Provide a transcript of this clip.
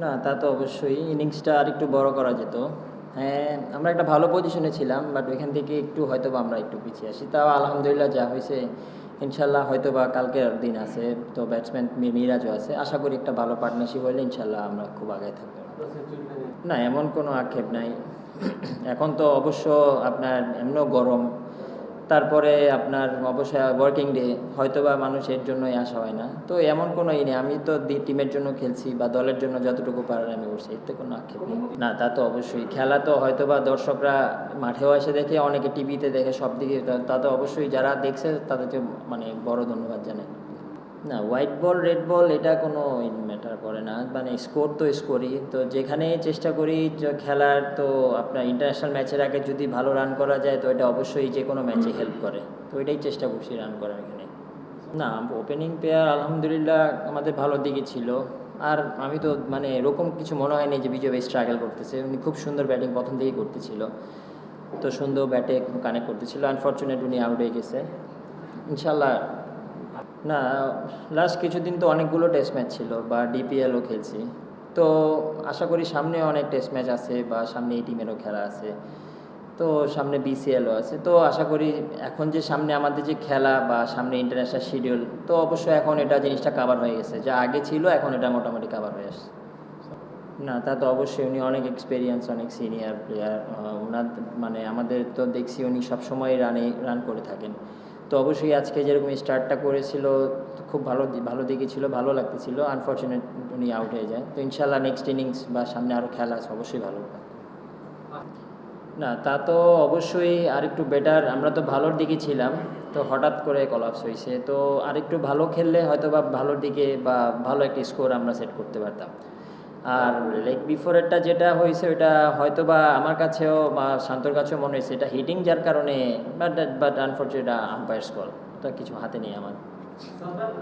না, তা তো অবশ্যই। ইনিংসটা আর একটু বড় করা যেত। হ্যাঁ আমরা একটা ভালো পজিশনে ছিলাম বাট ওইখান থেকে একটু হয়তো বা আমরা একটু পিছিয়ে আসি। তাও আলহামদুলিল্লাহ যা হয়েছে, ইনশাল্লাহ হয়তো বা কালকের দিন আছে। তো ব্যাটসম্যান মিরাজও আছে। আশা করি একটা ভালো পার্টনারশিপ হলে ইনশাল্লাহ আমরা খুব আগে থাকব। না, এমন কোনো আক্ষেপ নাই। এখন তো অবশ্য আপনার এমনও গরম। তারপরে আপনার অবশ্যই ওয়ার্কিং ডে হয়তো বা মানুষের জন্যই আসা হয় না। তো এমন কোনো ই নেই, আমি তো টিমের জন্য খেলছি বা দলের জন্য যতটুকু পারার আমি করছি এতে কোনো আক্ষেপ নেই। না, তা তো অবশ্যই। খেলা তো হয়তো বা দর্শকরা মাঠেও এসে দেখে, অনেকে টিভিতে দেখে সব দিকে তা তো অবশ্যই যারা দেখছে, তাদেরকে মানে বড় ধন্যবাদ জানাই। না হোয়াইট বল রেড বল এটা কোনো ম্যাটার করে না। মানে স্কোর তো স্কোরই তো যেখানে চেষ্টা করি খেলার, তো আপনার ইন্টারন্যাশনাল ম্যাচের আগে যদি ভালো রান করা যায়, তো এটা অবশ্যই যে কোনো ম্যাচে হেল্প করে। তো এটাই চেষ্টা করছি রান করার এখানে। না ওপেনিং প্লেয়ার আলহামদুলিল্লাহ আমাদের ভালো দিকে ছিল। আর আমি তো মানে এরকম কিছু মনে হয়নি যে বিজয় স্ট্রাগল করতেছে। উনি খুব সুন্দর ব্যাটিং প্রথম থেকেই করতেছিল। তো সুন্দর ব্যাটে কানেক্ট করতেছিল। আনফর্চুনেট উনি আউট হয়ে গেছে। ইনশাল্লাহ না লাস্ট কিছুদিন তো অনেকগুলো টেস্ট ম্যাচ ছিল, বা ডিপিএলও খেলছি। তো আশা করি সামনে অনেক টেস্ট ম্যাচ আছে, বা সামনে এই টিমেরও খেলা আছে। তো সামনে বিসিএলও আছে। তো আশা করি এখন যে সামনে আমাদের যে খেলা, বা সামনে ইন্টারন্যাশনাল শিডিউল তো অবশ্যই এখন এটা জিনিসটা কাভার হয়ে গেছে। যা আগে ছিল, এখন এটা মোটামুটি কাভার হয়ে আসছে। না, তা তো অবশ্যই উনি অনেক এক্সপিরিয়েন্স অনেক সিনিয়র প্লেয়ার ওনার মানে আমাদের তো দেখছি উনি সবসময় রানে রান করে থাকেন। তো অবশ্যই আজকে যেরকম স্টার্টটা করেছিল, খুব ভালো ভালো দিকে ছিল, ভালো লাগতেছিল। আনফর্চুনেট উনি আউট হয়ে যায়। তো ইনশাল্লাহ নেক্সট ইনিংস বা সামনে আরও খেলা আছে, অবশ্যই ভালো। না, তা তো অবশ্যই আরেকটু বেটার আমরা তো ভালোর দিকে ছিলাম, তো হঠাৎ করে কলাপস হয়েছে। তো আরেকটু ভালো খেললে হয়তো বা ভালোর দিকে বা ভালো একটা স্কোর আমরা সেট করতে পারতাম। আর লেগ বিফোরেরটা যেটা হয়েছে, ওইটা হয়তো বা আমার কাছেও বা শান্তর কাছেও মনে হয়েছে। এটা হিটিং যার কারণে but but unfortunate umpire's call তো কিছু হাতে নেই আমার।